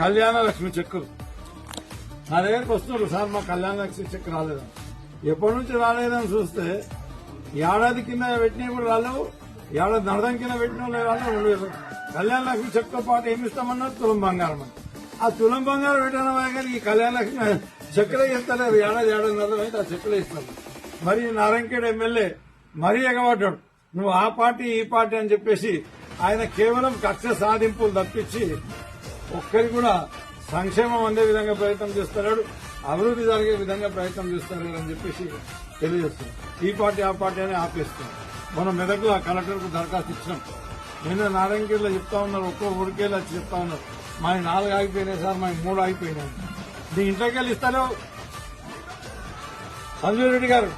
కళ్యాణ లక్ష్మి చెక్కులు నా దగ్గరికి వస్తున్నారు సార్ మా కళ్యాణ లక్ష్మి చెక్ రాలేదు ఎప్పటి నుంచి రాలేదని చూస్తే ఏడాది కింద పెట్టినవి కూడా రాలేవు ఏడాది నడదం కింద పెట్టిన రాలేవు రెండు వేలు కళ్యాణ లక్ష్మి చెక్తో పాటు ఏమి ఇస్తామన్నారు? తులం బంగారం అని. ఆ తులం బంగారం పెట్టిన కానీ ఈ కళ్యాణ లక్ష్మి చెక్కలే ఇస్తలేరు. ఏడాది ఏడాది నడదం అయితే ఆ చెక్కలే ఇస్తారు మరి నారాయణఖేడ్ ఎమ్మెల్యే మరీ ఎగబడ్డాడు. నువ్వు ఆ పార్టీ ఈ పార్టీ అని చెప్పేసి ఆయన కేవలం కక్ష సాధింపులు తప్పించి ఒక్కరికి కూడా సంక్షేమం అందే విధంగా ప్రయత్నం చేస్తున్నాడు అభివృద్ధి జరిగే విధంగా ప్రయత్నం చేస్తున్నారు అని చెప్పేసి తెలియజేస్తున్నాం. ఈ పార్టీ ఆ పార్టీ అని ఆపేస్తున్నాం. మనం మెదక్లో ఆ కలెక్టర్కు దరఖాస్తు ఇచ్చినాం. నిన్న నారాయణగిరిలో చెప్తా ఉన్నారు ఒక్కో ఊరికేలా చెప్తా ఉన్నారు. మా నాలుగు ఆగిపోయినాయి సార్ మా మూడు ఆగిపోయినాయి. నీ ఇంట్లోకి వెళ్ళి ఇస్తాను సంజయ్ రెడ్డి గారు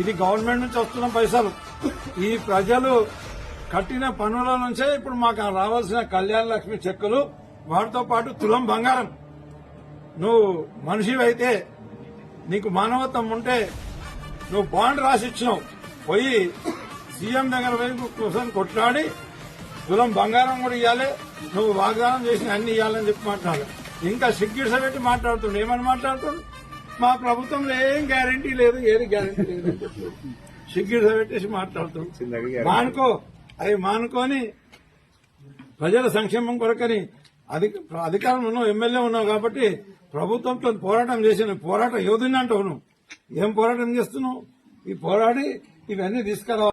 ఇది గవర్నమెంట్ నుంచి వస్తున్న పైసలు. ఈ ప్రజలు కట్టిన పనుల నుంచే ఇప్పుడు మాకు రావాల్సిన కళ్యాణ లక్ష్మి చెక్కులు వాటితో పాటు తులం బంగారం. నువ్వు మనిషివైతే నీకు మానవత్వం ఉంటే నువ్వు బాండ్ రాసి ఇచ్చినావు పోయి సీఎం దగ్గర పోయి కూర్చొని కొట్లాడి తులం బంగారం కూడా ఇవ్వాలి నువ్వు వాగ్దానం చేసిన అన్ని ఇవ్వాలని చెప్పి మాట్లాడాలి ఇంకా సిగ్గిడిస పెట్టి మాట్లాడుతుండు. ఏమని మాట్లాడుతుండు? మా ప్రభుత్వంలో ఏం గ్యారంటీ లేదు ఏది గ్యారంటీ లేదు సిగ్గిడిస పెట్టేసి మాట్లాడుతుండు. మానుకో. అవి మానుకొని ప్రజల సంక్షేమం కొరకని అధిక అధికారం ఉన్నావు ఎమ్మెల్యే ఉన్నావు కాబట్టి ప్రభుత్వంతో పోరాటం చేసిన పోరాటం యోధుని అంటావు నువ్వు. ఏం పోరాటం చేస్తున్నావు? ఈ పోరాడి ఇవన్నీ తీసుకురావాలి.